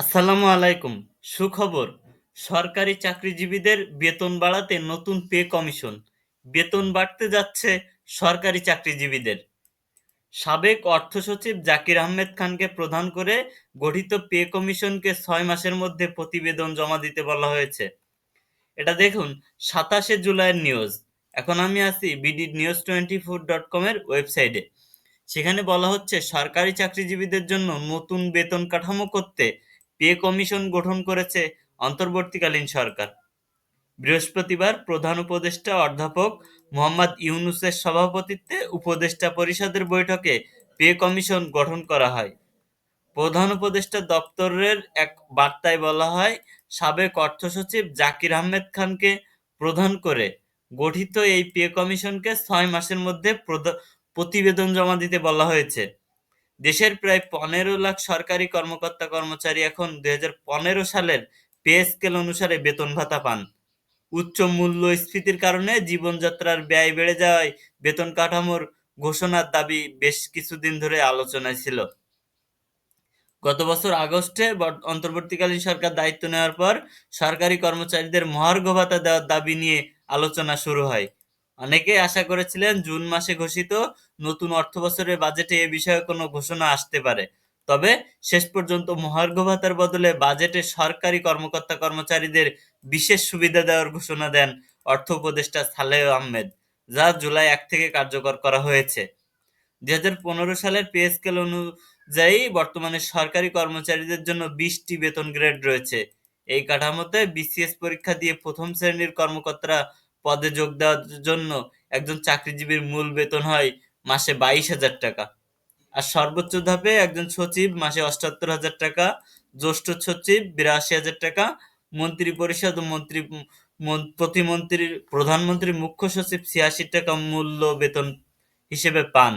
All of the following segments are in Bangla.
আসসালামু আলাইকুম। সুখবর, সরকারি চাকরিজীবীদের বেতন বাড়াতে নতুন পে কমিশন। বেতন বাড়তে যাচ্ছে সরকারি চাকরিজীবীদের। সাবেক অর্থ সচিব জাকির আহমেদ খানকে প্রধান করে গঠিত পে কমিশনকে ছয় মাসের মধ্যে প্রতিবেদন জমা দিতে বলা হয়েছে। এটা দেখুন, সাতাশে জুলাইয়ের নিউজ। এখন আমি আছি BD news twenty four dot কমের ওয়েবসাইটে। সেখানে বলা হচ্ছে, সরকারি চাকরিজীবীদের জন্য নতুন বেতন কাঠামো করতে পে কমিশন গঠন করেছে অন্তর্বর্তীকালীন সরকার। বৃহস্পতিবার প্রধান উপদেষ্টা অধ্যাপক মোহাম্মদ ইউনুসের সভাপতিত্বে উপদেষ্টা পরিষদের বৈঠকে পে কমিশন গঠন করা হয়। প্রধান উপদেষ্টা দপ্তরের এক বার্তায় বলা হয়, সাবেক অর্থ সচিব জাকির আহমেদ খানকে প্রধান করে গঠিত এই পে কমিশনকে ছয় মাসের মধ্যে প্রতিবেদন জমা দিতে বলা হয়েছে। দেশের প্রায় পনেরো লাখ সরকারি কর্মকর্তা কর্মচারী এখন দুই হাজার পনেরো সালের পে স্কেল অনুসারে বেতন ভাতা পান। উচ্চ মূল্যস্ফীতির কারণে জীবনযাত্রার ব্যয় বেড়ে যাওয়ায় বেতন কাঠামোর ঘোষণার দাবি বেশ কিছুদিন ধরে আলোচনায় ছিল। গত বছর আগস্টে অন্তর্বর্তীকালীন সরকার দায়িত্ব নেওয়ার পর সরকারি কর্মচারীদের মহার্ঘ ভাতা দেওয়ার দাবি নিয়ে আলোচনা শুরু হয়। অনেকেই আশা করেছিলেন জুন মাসে ঘোষিত নতুন অর্থবছরের বাজেটে এ বিষয়ে কোনো ঘোষণা আসতে পারে। তবে শেষ পর্যন্ত মহার্ঘ ভাতার বদলে বাজেটে সরকারি কর্মকর্তা কর্মচারীদের বিশেষ সুবিধা দেওয়ার ঘোষণা দেন অর্থ উপদেষ্টা সালেহ আহমেদ, যা জুলাই এক থেকে কার্যকর করা হয়েছে। দুই হাজার পনেরো সালের পে স্কেল অনুযায়ী বর্তমানে সরকারি কর্মচারীদের জন্য বিশটি বেতন গ্রেড রয়েছে। এই কাঠামোতে বিসিএস পরীক্ষা দিয়ে প্রথম শ্রেণির কর্মকর্তারা পদে যোগ দেওয়ার জন্য একজন চাকরিজীবীর মূল বেতন হয় মাসে বাইশ হাজার টাকা। আর সর্বোচ্চ ধাপে একজন সচিব মাসে অষ্টাত্তর হাজার টাকা, জ্যেষ্ঠ সচিব বিরাশি হাজার টাকা, মন্ত্রী পরিষদ ও মন্ত্রী প্রতিমন্ত্রীর প্রধানমন্ত্রী মুখ্য সচিব ছিয়াশি টাকা মূল্য বেতন হিসেবে পান।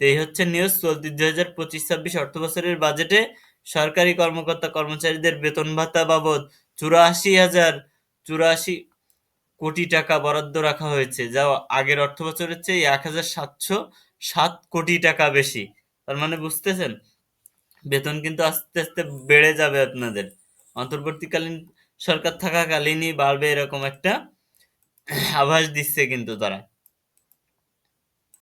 এই হচ্ছে নিউজ চলতি দুই হাজার পঁচিশ, ছাব্বিশ অর্থ বছরের বাজেটে সরকারি কর্মকর্তা কর্মচারীদের বেতন ভাতা বাবদ চুরাশি হাজার, চুরাশি কোটি টাকা বরাদ্দ রাখা হয়েছে, যা আগের অর্থ বছরের চেয়ে এক হাজার সাতশো সাত কোটি টাকা বেশি। তার মানে বুঝতেছেন? বেতন কিন্তু আস্তে আস্তে বেড়ে যাবে আপনাদের। অন্তর্বর্তীকালীন সরকার থাকাকালীনই বাড়বে এরকম একটা আভাস দিচ্ছে কিন্তু তারা।